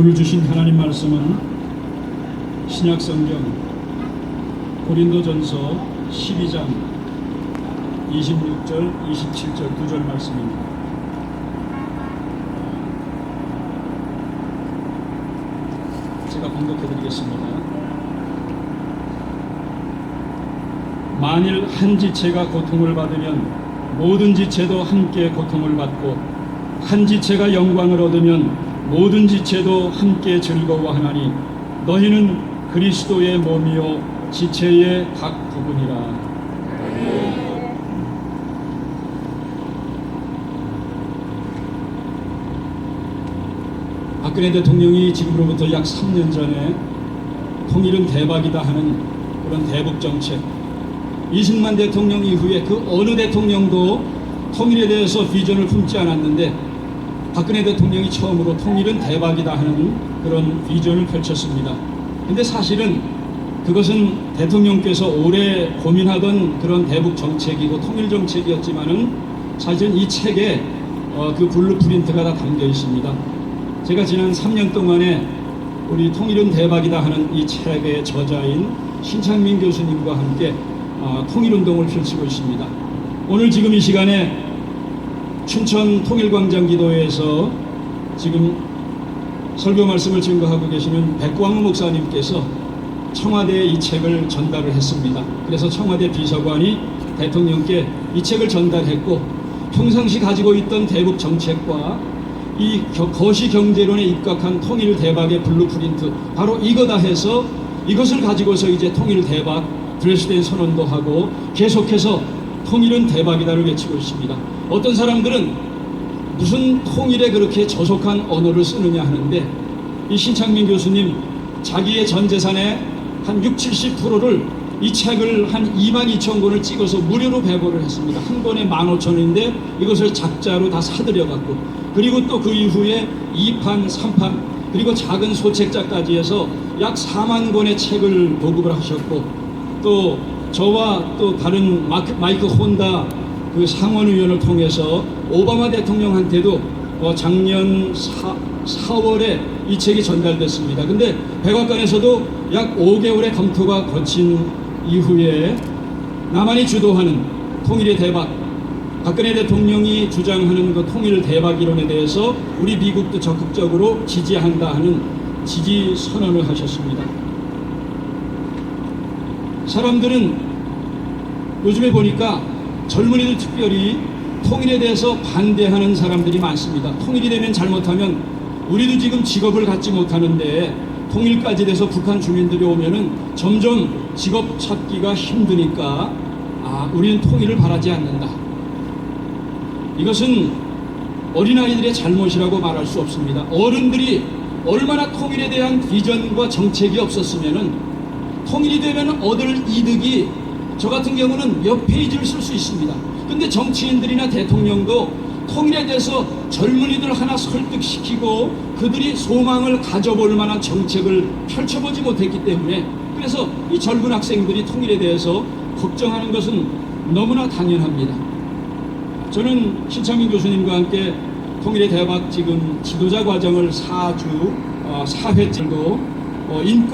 오늘 주신 하나님 말씀은 신약 성경 고린도전서 12장 26절, 27절 두절 말씀입니다. 제가 공독해 드리겠습니다. 만일 한 지체가 고통을 받으면 모든 지체도 함께 고통을 받고 한 지체가 영광을 얻으면 모든 지체도 함께 즐거워하나니 너희는 그리스도의 몸이요 지체의 각 부분이라. 박근혜 대통령이 지금으로부터 약 3년 전에 통일은 대박이다 하는 그런 대북 정책 이승만 대통령 이후에 그 어느 대통령도 통일에 대해서 비전을 품지 않았는데 박근혜 대통령이 처음으로 통일은 대박이다 하는 그런 비전을 펼쳤습니다. 근데 사실은 그것은 대통령께서 오래 고민하던 그런 대북 정책이고 통일 정책이었지만은 사실은 이 책에 어, 그 블루프린트가 다 담겨 있습니다. 제가 지난 3년 동안에 우리 통일은 대박이다 하는 이 책의 저자인 신창민 교수님과 함께 어, 통일운동을 펼치고 있습니다. 오늘 지금 이 시간에 춘천 통일광장 기도회에서 지금 설교 말씀을 증거하고 계시는 백광우 목사님께서 청와대에 이 책을 전달을 했습니다. 그래서 청와대 비서관이 대통령께 이 책을 전달했고 평상시 가지고 있던 대북 정책과 이 겨- 거시 경제론에 입각한 통일 대박의 블루프린트 바로 이거다 해서 이것을 가지고서 이제 통일 대박 드레스덴 선언도 하고 계속해서 통일은 대박이다를 외치고 있습니다. 어떤 사람들은 무슨 통일에 그렇게 저속한 언어를 쓰느냐 하는데 이 신창민 교수님 자기의 전 재산의 한 6, 70%를 이 책을 한 2만 2천 권을 찍어서 무료로 배포를 했습니다. 한 권에 15,000원인데 이것을 작자로 다 사들여 갖고 그리고 또 그 이후에 2판, 3판 그리고 작은 소책자까지 해서 약 4만 권의 책을 보급을 하셨고 또 저와 또 다른 마크, 마이크 혼다 그 상원의원을 통해서 오바마 대통령한테도 어, 작년 4, 4월에 이 책이 전달됐습니다. 근데 백악관에서도 약 5개월의 검토가 거친 이후에 남한이 주도하는 통일의 대박, 박근혜 대통령이 주장하는 그 통일 대박 이론에 대해서 우리 미국도 적극적으로 지지한다 하는 지지 선언을 하셨습니다. 사람들은 요즘에 보니까 젊은이들 특별히 통일에 대해서 반대하는 사람들이 많습니다. 통일이 되면 잘못하면 우리도 지금 직업을 갖지 못하는데 통일까지 돼서 북한 주민들이 오면은 점점 직업 찾기가 힘드니까 아, 우리는 통일을 바라지 않는다. 이것은 어린아이들의 잘못이라고 말할 수 없습니다. 어른들이 얼마나 통일에 대한 비전과 정책이 없었으면은 통일이 되면 얻을 이득이 저 같은 경우는 몇 페이지를 쓸 수 있습니다. 근데 정치인들이나 대통령도 통일에 대해서 젊은이들 하나 설득시키고 그들이 소망을 가져볼 만한 정책을 펼쳐보지 못했기 때문에 그래서 이 젊은 학생들이 통일에 대해서 걱정하는 것은 너무나 당연합니다. 저는 신창민 교수님과 함께 통일의 대박 지금 지도자 과정을 4주 어, 4회째도 어, 인권